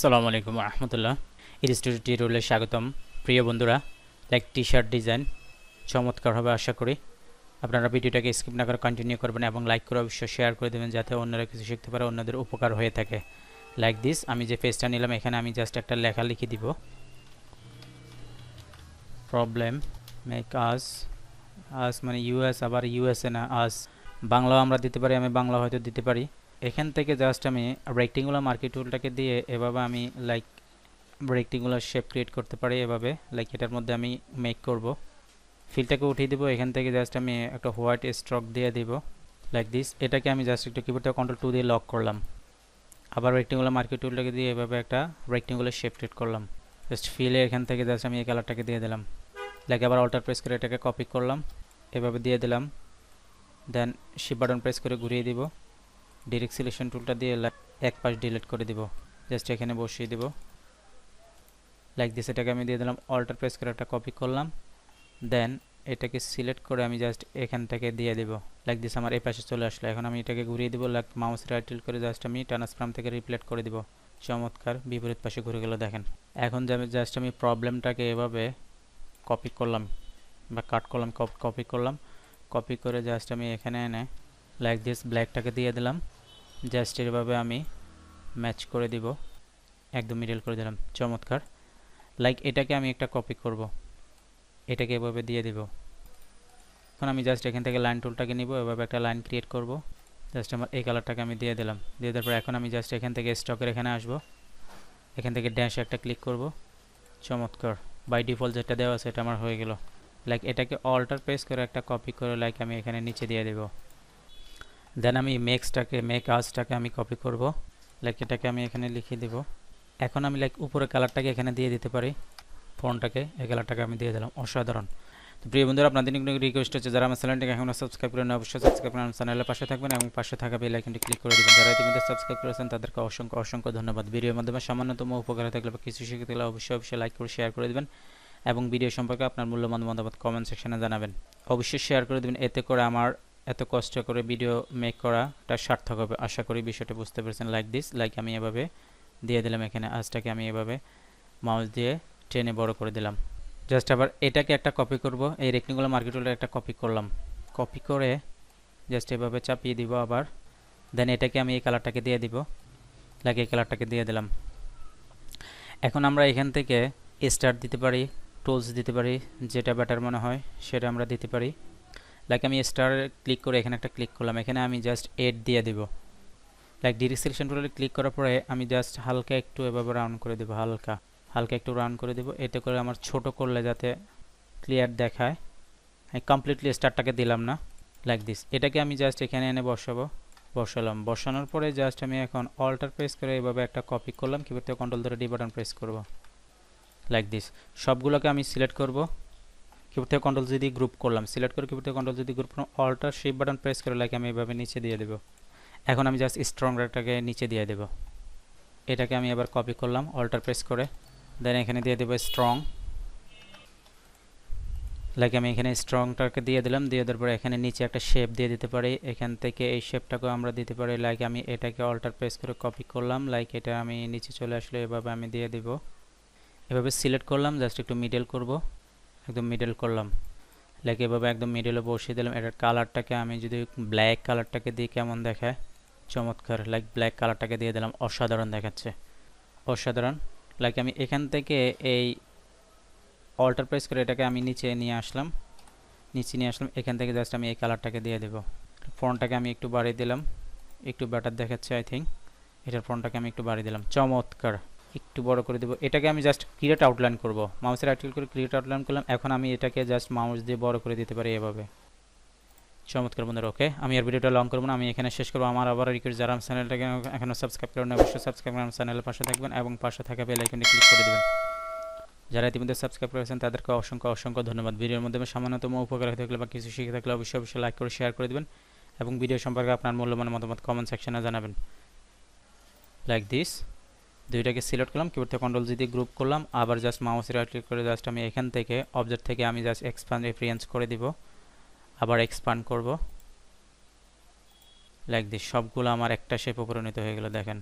সালামু আলাইকুম রহমতুল্লাহ ইনস্টিটিউট টিউটোরিয়ালে স্বাগতম। প্রিয় বন্ধুরা, লাইক টি শার্ট ডিজাইন চমৎকার হবে আশা করি আপনারা ভিডিওটাকে স্কিপ না করে কন্টিনিউ করবেন এবং লাইক করে অবশ্যই শেয়ার করে দেবেন যাতে অন্যরা কিছু শিখতে পারে, অন্যদের উপকার হয়ে থাকে। লাইক দিস আমি যে পেজটা নিলাম, এখানে আমি জাস্ট একটা লেখা লিখে দিব। প্রবলেম মেক আস আস মানে ইউএস আবার ইউএসএ না আস বাংলাও আমরা দিতে পারি, আমি বাংলা হয়তো দিতে পারি। এখান থেকে জাস্ট আমি রেক্টেঙ্গুলার মার্কেট টুলটাকে দিয়ে এভাবে আমি লাইক রেক্টেঙ্গুলার শেপ ক্রিয়েট করতে পারি এভাবে লাইক এটার মধ্যে আমি মেক করব। ফিলটাকে উঠিয়ে দিব, এখান থেকে জাস্ট আমি একটা হোয়াইট স্ট্রক দিয়ে দিব লাইক দিস এটাকে আমি জাস্ট একটু কিবোর্ড থেকে কন্ট্রোল টু দিয়ে লক করলাম। আবার রেক্টেঙ্গুলার মার্কেট টুলটাকে দিয়ে এভাবে একটা রেক্টেঙ্গুলার শেপ ক্রিয়েট করলাম। জাস্ট ফিলে এখান থেকে জাস্ট আমি এই কালারটাকে দিয়ে দিলাম। লাইক আবার অল্টার প্রেস করে এটাকে কপি করলাম। এভাবে দিয়ে দিলাম। দেন শিপ বাটন প্রেস করে ঘুরিয়ে দিব। ডিরেক্ট সিলেকশন টুলটা দিয়ে এক পাশ ডিলিট করে দিব। জাস্ট এখানে বসিয়ে দিব। লাইক দিস এটাকে আমি দিয়ে দিলাম অল্টার প্রেস করে একটা কপি করলাম। দেন এটাকে সিলেক্ট করে আমি জাস্ট এখান থেকে দিয়ে দিব। লাইক দিস আমার এই পাশে চলে আসলো। এখন আমি এটাকে ঘুরিয়ে দিব লাইক মাউস রাইট করে জাস্ট আমি ট্রান্সফর্ম থেকে রিপ্লেট করে দিব। চমৎকার, বিপরীত পাশে ঘুরে গেল, দেখেন। এখন যাবে জাস্ট আমি প্রবলেমটাকে এভাবে কপি করলাম বা কাট করলাম কপি করলাম। কপি করে জাস্ট আমি এখানে এনে লাইক দিস ব্ল্যাকটাকে দিয়ে দিলাম। জাস্ট এভাবে আমি ম্যাচ করে দিব। একদম মিডল করে দিলাম। চমৎকার। লাইক এটাকে আমি একটা কপি করব। এটাকে এভাবে দিয়ে দিব। এখন আমি জাস্ট এখান থেকে লাইন টুলটাকে নিব। এভাবে একটা লাইন ক্রিয়েট করব। জাস্ট আমার এই কালারটাকে আমি দিয়ে দিলাম। দিয়ে দেওয়ার পর এখন আমি জাস্ট এখান থেকে স্টকের এখানে আসব। এখান থেকে ড্যাশ একটা ক্লিক করব। চমৎকার। বাই ডিফল্ট যেটা দেওয়া আছে, এটা আমার হয়ে গেল। লাইক এটাকে অল্টার প্রেস করে একটা কপি করে লাইক আমি এখানে নিচে দিয়ে দেবো। দেন আমি মেক্সটাকে মেক আজটাকে আমি কপি করব। লাইক এটাকে আমি এখানে লিখে দিব। এখন আমি লাইক উপরে কালারটাকে এখানে দিয়ে দিতে পারি। ফোনটাকে এই কালারটাকে আমি দিয়ে দিলাম। অসাধারণ। তো প্রিয় বন্ধুরা, আপনাদের কোনো রিকোয়েস্ট হচ্ছে, যারা আমার চ্যানেলটাকে এখনও সাবস্ক্রাইব করেন অবশ্যই সাবস্ক্রাইব করে আমার চ্যানেলের পাশে থাকবেন এবং পাশে থাকা বেল আইকনটি ক্লিক করে দেবেন। যারা ইতিমধ্যে সাবস্ক্রাইব করেছেন, তাদেরকে অসংখ্য অসংখ্য ধন্যবাদ। ভিডিওর মাধ্যমে সামান্যতম উপকার থাকলে বা কিছু শিখে থাকলে অবশ্যই অবশ্যই লাইক করে শেয়ার করে দেবেন এবং ভিডিও সম্পর্কে আপনার মূল্যবান মতামত কমেন্ট সেকশনে জানাবেন। অবশ্যই শেয়ার করে দেবেন। এতে করে আমার এত কষ্ট করে ভিডিও মেক করাটা সার্থক হবে। আশা করি বিষয়টা বুঝতে পেরেছেন। লাইক দিস লাইক আমি এভাবে দিয়ে দিলাম এখানে। আজটাকে আমি এভাবে মাউস দিয়ে টেনে বড় করে দিলাম। জাস্ট আবার এটাকে একটা কপি করব। এই রেকনিগুলো মার্কেটুলের একটা কপি করলাম। কপি করে জাস্ট এভাবে চাপিয়ে দিব আবার। দেন এটাকে আমি এই কালারটাকে দিয়ে দিব। লাইক এই কালারটাকে দিয়ে দিলাম। এখন আমরা এখান থেকে স্টার্ট দিতে পারি টুলস দিতে পারি, যেটা বেটার মনে হয় সেটা আমরা দিতে পারি। লাইক আমি স্টার ক্লিক করে এখানে একটা ক্লিক করলাম। এখানে আমি জাস্ট এড দিয়ে দিব। লাইক ডিরেক্ট সিলেকশন টুলে ক্লিক করার পরে আমি জাস্ট হালকা একটু এভাবে রাউন্ড করে দেবো, হালকা। হালকা একটু রাউন্ড করে দেবো। এতে করে আমার ছোট করলে যাতে ক্লিয়ার দেখায়। আমি কমপ্লিটলি স্টারটাকে দিলাম না। লাইক দিস এটাকে আমি জাস্ট এখানে এনে বসাবো। বসালাম। বসানোর পরে জাস্ট আমি এখন অল্টার প্রেস করে এভাবে একটা কপি করলাম। কিবোর্ড কন্ট্রোল ধরে ডি বাটন প্রেস করব। লাইক দিস সবগুলোকে আমি সিলেক্ট করব। কিবোর্ড থেকে কন্ট্রোল যদি গ্রুপ করলাম। সিলেক্ট করে কিবোর্ড থেকে কন্ট্রোল যদি গ্রুপ করলাম। অল্টার শিপ বাটন প্রেস করে লাইক আমি এভাবে নিচে দিয়ে দেবো। এখন আমি জাস্ট স্ট্রং রাটাকে নিচে দিয়ে দেবো। এটাকে আমি এবার কপি করলাম অল্টার প্রেস করে। দেন এখানে দিয়ে দেবো স্ট্রং লাইক আমি এখানে স্ট্রংটাকে দিয়ে দিলাম, দিয়ে দেওয়ার পরে এখানে নিচে একটা শেপ দিয়ে দিতে পারি। এখান থেকে এই শেপটাকেও আমরা দিতে পারি। লাইক আমি এটাকে অল্টার প্রেস করে কপি করলাম লাইক এটা আমি নিচে চলে আসলে, এভাবে আমি দিয়ে দিব। এভাবে সিলেক্ট করলাম জাস্ট একটু মিডল করব। একদম মিডল করলাম। লাইক এভাবে একদম মিডলে বসিয়ে দিলাম। এটার কালারটাকে আমি যদি ব্ল্যাক কালারটাকে দিয়ে কেমন দেখায়? চমৎকার। লাইক ব্ল্যাক কালারটাকে দিয়ে দিলাম। অসাধারণ দেখাচ্ছে। অসাধারণ। লাইক আমি এখান থেকে এই অল্টার প্রেস করে এটাকে আমি নিচে নিয়ে আসলাম। নিচে নিয়ে আসলাম। এখান থেকে জাস্ট আমি এই কালারটাকে দিয়ে দেবো। ফোনটাকে আমি একটু বাড়িয়ে দিলাম। একটু ব্যাটার দেখাচ্ছে আই থিঙ্ক এটার ফোনটাকে আমি একটু বাড়িয়ে দিলাম। চমৎকার। একটু বড় করে দেবো। এটাকে আমি জাস্ট ক্রিয়েট আউটলাইন করব। মাউসের রাইট ক্লিক করে ক্রিয়েট আউটলাইন করলাম। এখন আমি এটাকে জাস্ট মাউস দিয়ে বড় করে দিতে পারি এভাবে। চমৎকার বন্ধুরা ওকে আমি আর ভিডিওটা লং করব না। আমি এখানে শেষ করব। আমার আবার রিকোয়েস্ট যারা আমার চ্যানেলটাকে এখনও সাবস্ক্রাইব করেন অবশ্যই সাবস্ক্রাইব করে আমার চ্যানেলের পাশে থাকবেন এবং পাশে থাকা বেল ক্লিক করে দেবেন। যারা ইতিমধ্যে সাবস্ক্রাইব করেছেন, তাদেরকে অসংখ্য অসংখ্য ধন্যবাদ। ভিডিওর মাধ্যমে সামান্যতম উপকার হয়ে থাকলে বা কিছু শিখে থাকলে অবশ্যই অবশ্যই লাইক করে শেয়ার করে দেবেন এবং ভিডিও সম্পর্কে আপনার মূল্যবান মতামত কমেন্ট সেকশনে জানাবেন। লাইক দিস দুইটাকে সিলেক্ট করলাম কিবোর্ড থেকে কন্ট্রোল জি দিয়ে গ্রুপ করলাম, আবার জাস্ট মাউস রাইট ক্লিক করে জাস্ট আমি এখান থেকে অবজেক্ট থেকে আমি জাস্ট এক্সপান্ড রেফারেন্স করে দিব, আবার এক্সপান্ড করব। লাইক দিস সবগুলো আমার একটা শেপে পরিণত হয়ে গেল, দেখেন।